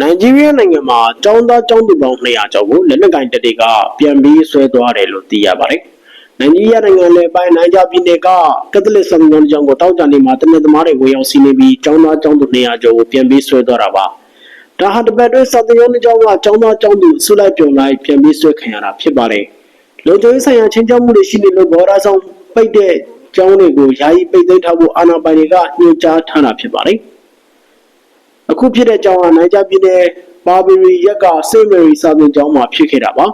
နိုင်ဂျီးရီးယားနိုင်ငံမှာကျောင်းသားကျောင်းသူပေါင်း200ကျော်ကိုလက်နက်ကင်တပ်တွေကပြန်ပြီးဆွဲသွားတယ်လို့သိရပါတယ်။နိုင်ဂျီးရီးယားနိုင်ငံနယ်ပိုင်းနိုင်ဂျာပြည်နယ်ကကက်သလစ်ဆမ်နယ်ကျောင်းကိုတောက်ကြနေမှာတနက်သမားတွေဝင်ရောက်စီးနေပြီးကျောင်းသားကျောင်းသူ200ကျော်ကိုပြန်ပြီးဆွဲသွားတာပါ။ဒါဟာတပတ်တွင်းစတဲ့ရုံးကြောင်းကကျောင်းသားကျောင်းသူဆုလိုက်ပြုံလိုက်ပြန်ပြီးဆွဲခံရတာဖြစ်ပါတယ်။လူသွေးဆိုင်ရာချင်းချောက်မှုတွေရှိနေလို့ဘောရာဆောင်ပိတ်တဲ့ကျောင်းတွေကိုယာယီပိတ်သိမ်းထားဖို့အာဏာပိုင်တွေကညွှန်ကြားထားတာဖြစ်ပါတယ်။ အခုဖြစ်တဲ့ကြောင်းကနိုင်ကြပြည်နယ်ဘာဘီရီရက်ကစေမေရီစာသင်ကျောင်းမှာဖြစ်ခဲ့တာပါ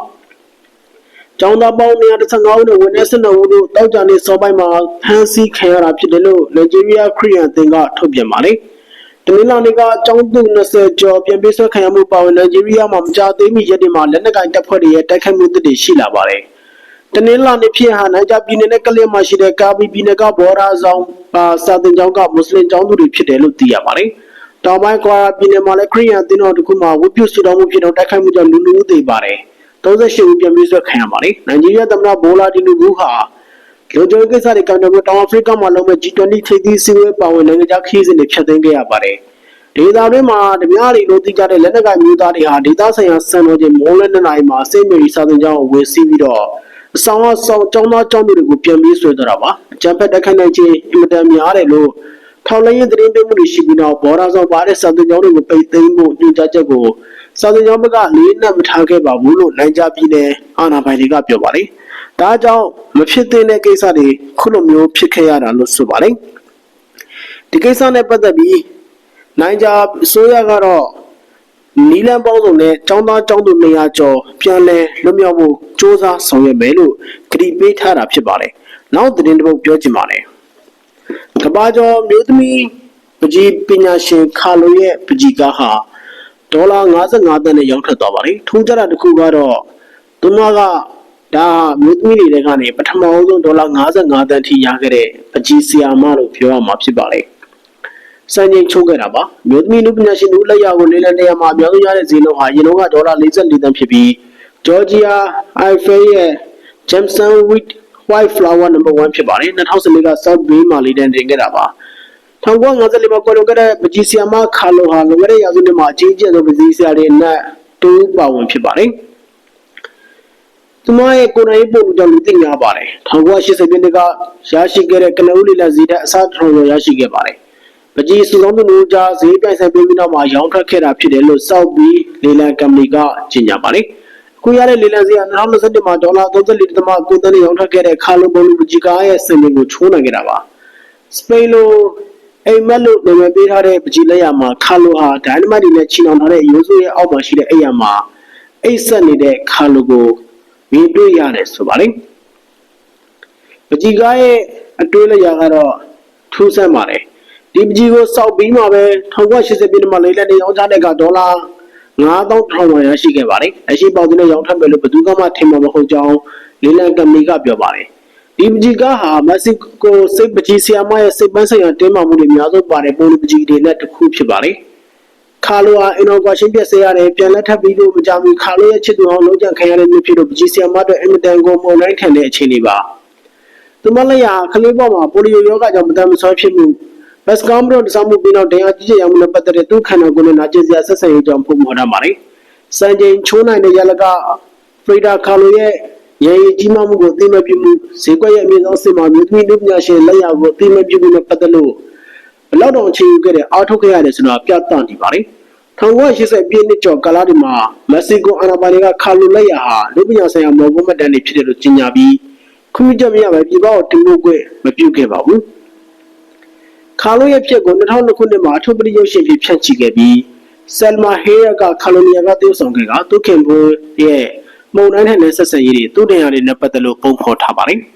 ။ကျောင်းသားပေါင်း115ဦးနဲ့ဝန်ထမ်း12ဦးတို့တောက်ကြနေစောပိုင်းမှာဖမ်းဆီးခံရတာဖြစ်တယ်လို့နိုင်ဂျီးရီးယားခရီးယန်အသင်းကထုတ်ပြန်ပါတယ်။တနင်္လာနေ့ကကျောင်းသူ20ကျော်ပြန်ပေးဆွဲခံရမှုပါဝင်နိုင်ဂျီးရီးယားမှာမကြာသေးမီရက်တွေမှာလက်နက်ကင်တပ်ဖွဲ့တွေရဲ့တိုက်ခိုက်မှုတွေရှိလာပါတယ်။တနင်္လာနေ့ဖြစ်ဟာနိုင်ကြပြည်နယ်နဲ့ကလစ်မှာရှိတဲ့ကာဘီပြည်နယ်ကဘော်ဒါဆောင်ပါစာတင်ကျောင်းကမွတ်စလင်ကျောင်းသူတွေဖြစ်တယ်လို့သိရပါတယ်။ တောင်ပိုင်းကွာပြည်နယ်မှာလည်းခရီးယန်အသင်းတော်တစ်ခုမှာဝတ်ပြုဆုတောင်းမှုဖြစ်တော့တိုက်ခိုက်မှုကြောင့်လူလူဦးသေးပါတယ်။38ဦးပြန်ပြီးဆွဲခံရပါတယ်။နိုင်ဂျီးရီးယားသမ္မတဘိုလာတီနူဘူးဟာလုံခြုံရေးကိစ္စတွေကန်တယ်ပြီးတောင်အာဖရိကမှာလုံးမဲ့ G20 ထိပ်သီးစည်းဝေးပါဝင်နိုင်ငံခြားခရီးစဉ်တွေဖျက်သိမ်းခဲ့ရပါတယ်။ဒေသတွင်းမှာဓမြရီလို့သိကြတဲ့လက်နက်ကိုင်မျိုးသားတွေဟာဒေသဆိုင်ရာစံတော်ချိန်မိုးလင်းတဲ့နိုင်မှာစိတ်မေရီစာသင်ကျောင်းကိုဝင်စီးပြီးတော့အဆောင်အဆောင်ကျောင်းသားကျောင်းသူတွေကိုပြန်ပြီးဆွဲသွားတာပါအကြံဖက်တက်ခိုင်းနိုင်ခြင်းအင်မတန်များတယ်လို့ ထောက်လိုင်းရင်သတင်းပေးမှုတွေရှိပြီးတော့ဘော်ဒါဆောင်ပါတဲ့စာသင်ကျောင်းတွေကိုပိတ်သိမ်းဖို့ညွှန်ကြားချက်ကိုစာသင်ကျောင်းဘက်ကလေးနက်မထားခဲ့ပါဘူးလို့နိုင်ကြပြည်နယ်အာဏာပိုင်တွေကပြောပါတယ်ဒါကြောင့်မဖြစ်သင့်တဲ့ကိစ္စတွေခုလိုမျိုးဖြစ်ခဲ့ရတာလို့ဆိုပါတယ်ဒီကိစ္စနဲ့ပတ်သက်ပြီးနိုင်ကြအစိုးရကတော့ နီလန်ပေါင်းစုံနဲ့ចောင်းသားចောင်းသူ200ကျော်ပြန်လည်လွတ်မြောက်ဖို့စ조사ဆောင်ရွက်မယ်လို့ကတိပေးထားတာဖြစ်ပါတယ်။နောက်သတင်းတစ်ပုဒ်ပြောချင်ပါတယ်။က ဘာကျော်မျိုးသမီးပကြီးပညာရှင်ခါလိုရဲ့ပကြီးကားဟာဒေါ်လာ55သန်းနဲ့ရောက်ထွက်သွားပါတယ်။ထူးခြားတာတစ်ခုကတော့သူမကဒါမျိုးသမီးတွေထဲကနေပထမဆုံးဒေါ်လာ55သန်းထိရခဲ့တဲ့ပကြီးဆီယာမလို့ပြောရမှာဖြစ်ပါတယ်။စံချိန်ချုပ်ခဲ့တာပါမြို့သမီးလူပညာရှင်တို့လက်ရကိုလေးလံတရားမှာအများဆုံးရတဲ့ဈေးနှုန်းဟာရင်တော့ကဒေါ်လာ44သန်းဖြစ်ပြီးဂျော်ဂျီယာအိုင်ဖေးရဲ့ Jameson Wheat White Flower No. 1ဖြစ်ပါတယ်2014က South Bay မှာလေးတန်းတင်ခဲ့တာပါ1954မှာကွယ်လွန်ခဲ့တဲ့ပကြီးဆီယာမခါလိုဟာလွန်ခဲ့တဲ့ရာစုနှစ်မှာအကြီးအကျယ်ဆုံးပကြီးဆီယာတွေနဲ့တူပါဝင်ဖြစ်ပါတယ်သူမရဲ့ကိုယ်တိုင်ပုံကြောင့်လူသိများပါတယ်1980ပြည့်နှစ်ကရရှိခဲ့တဲ့ကနဦးလေးလံစီတဲ့အစားထောင်ရရရှိခဲ့ပါတယ်ပကြီးစုဆောင်သူတို့ကြားဈေးပြိုင်ဆိုင်ပြီးပြီးနောက်မှာရောင်းထွက်ခဲ့တာဖြစ်တယ်လို့စောက်ပြီးလေလံကမ္ပဏီကကြေညာပါတယ်။ အခုရတဲ့လေလံဈေးက2021မှာဒေါ်လာ34.9သန်းနဲ့ရောင်းထွက်ခဲ့တဲ့ခါလိုဘုံလူပကြီးကားရဲ့စင်တွေကိုချိုးနိုင်ခဲ့တာပါ။စပိန်လိုအိမ်မက်လို့နာမည်ပေးထားတဲ့ပကြီးလက်ရမှာခါလိုဟာဒိုင်နမိုက်တွေနဲ့ချီနှောင်ထားတဲ့ရိုးစုရဲ့အောက်မှာရှိတဲ့အိမ်ရမှာအိတ်ဆက်နေတဲ့ခါလိုကိုမြင်တွေ့ရတယ်ဆိုပါတယ်။ပကြီးကားရဲ့အတွင်းလက်ရာကတော့ထူးဆန်းပါတယ်ဒီပကြီးကိုစောက်ပြီးမှပဲ1980ပြည့်မှာလေးလက်နေအောင်ချတဲ့ကဒေါ်လာ 9000ထောင်ဝန်းရရှိခဲ့ပါတယ်အရှိပေါက်တဲ့ရောင်းထပ်မယ်လို့ဘယ်သူကမှထင်မှာမဟုတ်ကြောင်းလေးလံကမ္ပဏီကပြောပါတယ်ဒီပကြီးကားဟာမက္ကဆီကိုစိတ်ပကြီးဆီယာမရဲ့စိတ်ပန်းဆိုင်ရာတင်းမာမှုတွေအများဆုံးပါတဲ့ပုံလူပကြီးတွေနဲ့တစ်ခုဖြစ်ပါတယ်ခါလိုဟာအင်နော်ကွာရှင်းပြစေရတယ်ပြန်လက်ထပ်ပြီးလို့မကြမီခါလိုရဲ့ချစ်သူအောင်လုံးကြံခံရတဲ့မျိုးဖြစ်လို့ပကြီးဆီယာမအတွက်အင်မတန်ကိုမုန်တိုင်းထန်တဲ့အခြေအနေပါသူမလက်ရခလေးပေါ်မှာပိုလီယိုရောဂါကြောင့်မတမ်းမဆွဲဖြစ်မှု ဘတ်စကောင်းဘရော့တစားမှုပြီးတော့တရားကြီးကြီးရမှုနဲ့ပတ်သက်တဲ့သူ့ခန္ဓာကိုယ်နဲ့နာကျင်စရာဆက်ဆံရေးကြောင့်ပုံပေါ်ထားပါတယ်။စံချိန်ချိုးနိုင်တဲ့ရလကဖရီဒါကာလိုရဲ့ရည်ရည်ကြီးမားမှုကိုအသိမဲ့ပြုမှုဈေးကွက်ရဲ့အမြင့်ဆုံးအဆင့်မှာမြို့သမီးလူပညာရှင်လက်ရကိုအသိမဲ့ပြုမှုနဲ့ပတ်သက်လို့ဘယ်လောက်တောင်အခြေယူခဲ့တဲ့အားထုတ်ခဲ့ရတယ်ဆိုတာပြသနေပါတယ်။1980ပြည့်နှစ်ကျော်ကာလဒီမှာမက္ကဆီကိုအာဏာပိုင်တွေကခါလိုလက်ရဟာလူပညာဆိုင်ရာမော်ဘုမတ်တန်တွေဖြစ်တယ်လို့ကြေညာပြီးခွင့်ပြုချက်မရပဲပြည်ပကိုတင်ပို့ခွင့်မပြုခဲ့ပါဘူး။ ခါလိုရဲ့ဖြစ်ကို2002ခုနှစ်မှာအထုပ်ပရိရုပ်ရှင်ဖြစ်ဖြန့်ချိခဲ့ပြီးဆယ်မာဟေးယာကခါလိုနီယာကတည်ဆောင်ခဲ့ကသူခင်ဘိုးရဲ့မုံတိုင်းထက်နဲ့ဆက်ဆက်ရေးတွေသူ့တင်ရတွေနဲ့ပတ်သက်လို့ပုံဖော်ထားပါတယ်။